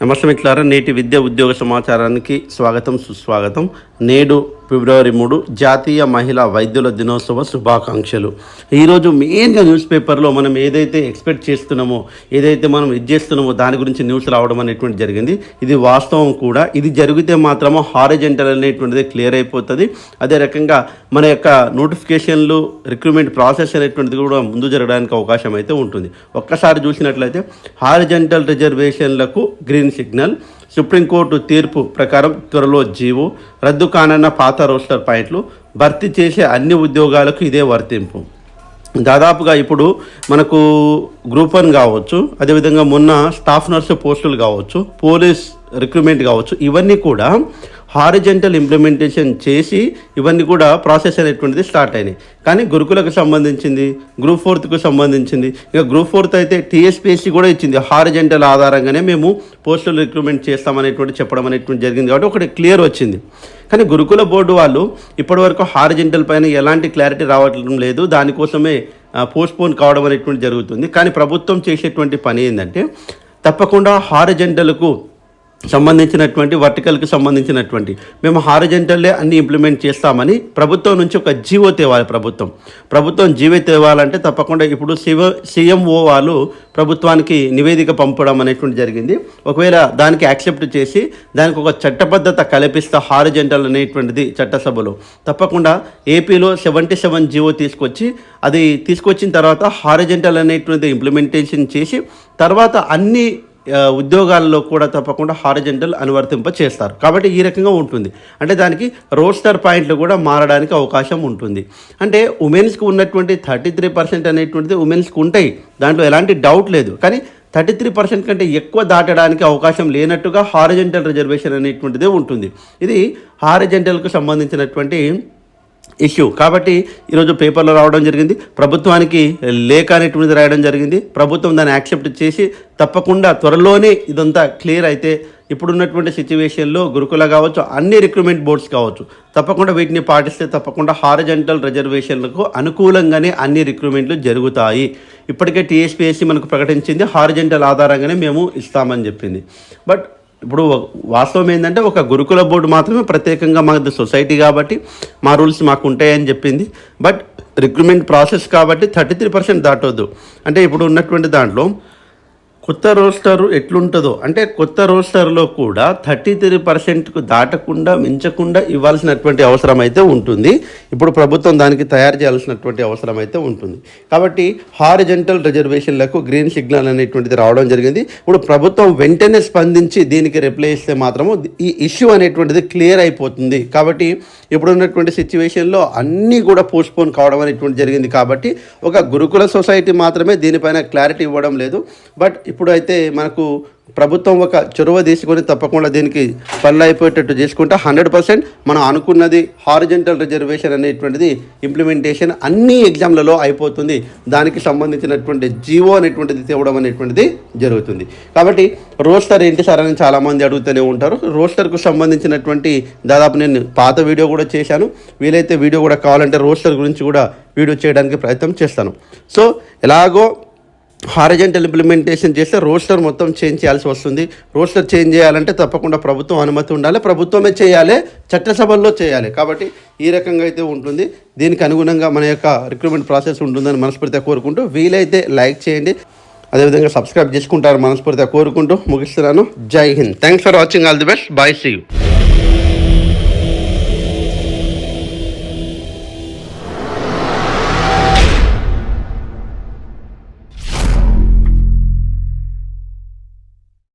నమస్తే మిత్రులారా నేటి విద్య ఉద్యోగ సమాచారానికి స్వాగతం సుస్వాగతం. నేడు ఫిబ్రవరి మూడు జాతీయ మహిళా వైద్యుల దినోత్సవ శుభాకాంక్షలు. ఈరోజు మెయిన్గా న్యూస్ పేపర్లో మనం ఏదైతే ఎక్స్పెక్ట్ చేస్తున్నామో ఏదైతే మనం ఇది చేస్తున్నామో దాని గురించి న్యూస్ రావడం అనేటువంటి జరిగింది. ఇది వాస్తవం కూడా. ఇది జరిగితే మాత్రము హారిజెంటల్ అనేటువంటిది క్లియర్ అయిపోతుంది. అదే రకంగా మన యొక్క నోటిఫికేషన్లు రిక్రూట్మెంట్ ప్రాసెస్ అనేటువంటిది కూడా ముందు జరగడానికి అవకాశం అయితే ఉంటుంది. ఒక్కసారి చూసినట్లయితే హారిజెంటల్ రిజర్వేషన్లకు గ్రీన్ సిగ్నల్ సుప్రీంకోర్టు తీర్పు ప్రకారం త్వరలో జీవో రద్దు కానన్న పాత రోస్టర్ పాయింట్లు భర్తీ చేసే అన్ని ఉద్యోగాలకు ఇదే వర్తింపు. దాదాపుగా ఇప్పుడు మనకు గ్రూప్ వన్ కావచ్చు అదేవిధంగా మొన్న స్టాఫ్ నర్సు పోస్టులు కావచ్చు పోలీస్ రిక్రూట్మెంట్ కావచ్చు ఇవన్నీ కూడా హారిజెంటల్ ఇంప్లిమెంటేషన్ చేసి ఇవన్నీ కూడా ప్రాసెస్ అనేటువంటిది స్టార్ట్ అయినాయి. కానీ గురుకులకు సంబంధించింది గ్రూప్ ఫోర్త్కు సంబంధించింది. ఇక గ్రూప్ ఫోర్త్ అయితే టీఎస్పీఎస్సీ కూడా ఇచ్చింది. హారిజెంటల్ ఆధారంగానే మేము పోస్టులు రిక్రూట్మెంట్ చేస్తామనేటువంటి చెప్పడం అనేటువంటి జరిగింది కాబట్టి ఒకటి క్లియర్ వచ్చింది. కానీ గురుకుల బోర్డు వాళ్ళు ఇప్పటివరకు హారిజెంటల్ పైన ఎలాంటి క్లారిటీ రావటం లేదు. దానికోసమే పోస్ట్పోన్ కావడం అనేటువంటి జరుగుతుంది. కానీ ప్రభుత్వం చేసేటువంటి పని ఏంటంటే తప్పకుండా హారిజెంటల్కు సంబంధించినటువంటి వర్టికల్కి సంబంధించినటువంటి. మేము హారిజెంటల్లే అన్ని ఇంప్లిమెంట్ చేస్తామని ప్రభుత్వం నుంచి ఒక జీవో తేవాలి ప్రభుత్వం. ప్రభుత్వం జీవో తేవాలంటే తప్పకుండా ఇప్పుడు సివ సీఎంఓ వాళ్ళు ప్రభుత్వానికి నివేదిక పంపడం అనేటువంటి జరిగింది. ఒకవేళ దానికి యాక్సెప్ట్ చేసి దానికి ఒక చట్టబద్ధత కల్పిస్తా హారిజెంటల్ అనేటువంటిది చట్టసభలో. తప్పకుండా ఏపీలో సెవెంటీ సెవెన్ జీవో తీసుకొచ్చి అది తీసుకొచ్చిన తర్వాత హారిజెంటల్ అనేటువంటిది ఇంప్లిమెంటేషన్ చేసి తర్వాత అన్ని ఉద్యోగాల్లో కూడా తప్పకుండా హారిజెంటల్ అనువర్తింప చేస్తారు. కాబట్టి ఈ రకంగా ఉంటుంది. అంటే దానికి రోస్టర్ పాయింట్లు కూడా మారడానికి అవకాశం ఉంటుంది. అంటే ఉమెన్స్కి ఉన్నటువంటి థర్టీ త్రీ పర్సెంట్ అనేటువంటిది ఉమెన్స్కి ఉంటాయి. దాంట్లో ఎలాంటి డౌట్ లేదు. కానీ థర్టీ త్రీ పర్సెంట్ కంటే ఎక్కువ దాటడానికి అవకాశం లేనట్టుగా హారిజెంటల్ రిజర్వేషన్ అనేటువంటిదే ఉంటుంది. ఇది హారిజెంటల్కు సంబంధించినటువంటి ఇష్యూ. కాబట్టి ఈరోజు పేపర్లో రావడం జరిగింది. ప్రభుత్వానికి లేఖ అనేటువంటిది రాయడం జరిగింది. ప్రభుత్వం దాన్ని యాక్సెప్ట్ చేసి తప్పకుండా త్వరలోనే ఇదంతా క్లియర్ అయితే ఇప్పుడున్నటువంటి సిచ్యువేషన్లో గురుకుల కావచ్చు అన్ని రిక్రూట్మెంట్ బోర్డ్స్ కావచ్చు తప్పకుండా వీటిని పాటిస్తే తప్పకుండా హారజెంటల్ రిజర్వేషన్లకు అనుకూలంగానే అన్ని రిక్రూట్మెంట్లు జరుగుతాయి. ఇప్పటికే టీఎస్పీఎస్సీ మనకు ప్రకటించింది హారజెంటల్ ఆధారంగానే మేము ఇస్తామని చెప్పింది. బట్ ఇప్పుడు వాస్తవం ఏంటంటే ఒక గురుకుల బోర్డు మాత్రమే ప్రత్యేకంగా మాది సొసైటీ కాబట్టి మా రూల్స్ మాకు ఉంటాయని చెప్పింది. బట్ రిక్రూట్మెంట్ ప్రాసెస్ కాబట్టి థర్టీ త్రీ పర్సెంట్ దాటొద్దు. అంటే ఇప్పుడు ఉన్నటువంటి దాంట్లో కొత్త రోస్టర్ ఎట్లుంటుందో అంటే కొత్త రోస్టర్లో కూడా థర్టీ త్రీ పర్సెంట్కు దాటకుండా మించకుండా ఇవ్వాల్సినటువంటి అవసరం అయితే ఉంటుంది. ఇప్పుడు ప్రభుత్వం దానికి తయారు చేయాల్సినటువంటి అవసరం అయితే ఉంటుంది. కాబట్టి హారిజెంటల్ రిజర్వేషన్లకు గ్రీన్ సిగ్నల్ అనేటువంటిది రావడం జరిగింది. ఇప్పుడు ప్రభుత్వం వెంటనే స్పందించి దీనికి రిప్లై ఇస్తే మాత్రము ఈ ఇష్యూ అనేటువంటిది క్లియర్ అయిపోతుంది. కాబట్టి ఇప్పుడు ఉన్నటువంటి సిచ్యువేషన్లో అన్నీ కూడా పోస్ట్పోన్ కావడం అనేటువంటి జరిగింది. కాబట్టి ఒక గురుకుల సొసైటీ మాత్రమే దీనిపైన క్లారిటీ ఇవ్వడం లేదు. బట్ ఇప్పుడైతే మనకు ప్రభుత్వం ఒక చొరవ తీసుకొని తప్పకుండా దీనికి పనులు అయిపోయేటట్టు చేసుకుంటే హండ్రెడ్ పర్సెంట్ మనం అనుకున్నది హారిజెంటల్ రిజర్వేషన్ అనేటువంటిది ఇంప్లిమెంటేషన్ అన్ని ఎగ్జామ్లలో అయిపోతుంది. దానికి సంబంధించినటువంటి జీవో అనేటువంటిది తేవడం అనేటువంటిది జరుగుతుంది. కాబట్టి రోస్టర్ ఏంటి సార్ అని చాలామంది అడుగుతూనే ఉంటారు. రోస్టర్కు సంబంధించినటువంటి దాదాపు నేను పాత వీడియో కూడా చేశాను. వీలైతే వీడియో కూడా కావాలంటే రోస్టర్ గురించి కూడా వీడియో చేయడానికి ప్రయత్నం చేస్తాను. సో ఎలాగో హారిజెంటల్ ఇంప్లిమెంటేషన్ చేస్తే రోస్టర్ మొత్తం చేంజ్ చేయాల్సి వస్తుంది. రోస్టర్ చేంజ్ చేయాలంటే తప్పకుండా ప్రభుత్వం అనుమతి ఉండాలి. ప్రభుత్వమే చేయాలి చట్టసభల్లో చేయాలి. కాబట్టి ఈ రకంగా అయితే ఉంటుంది. దీనికి అనుగుణంగా మన యొక్క రిక్రూట్మెంట్ ప్రాసెస్ ఉంటుందని మనస్ఫూర్తిగా కోరుకుంటూ వీలైతే లైక్ చేయండి. అదేవిధంగా సబ్స్క్రైబ్ చేసుకుంటారు మనస్ఫూర్తిగా కోరుకుంటూ ముగిస్తున్నాను. జై Hind. Thanks for watching all the best bye see you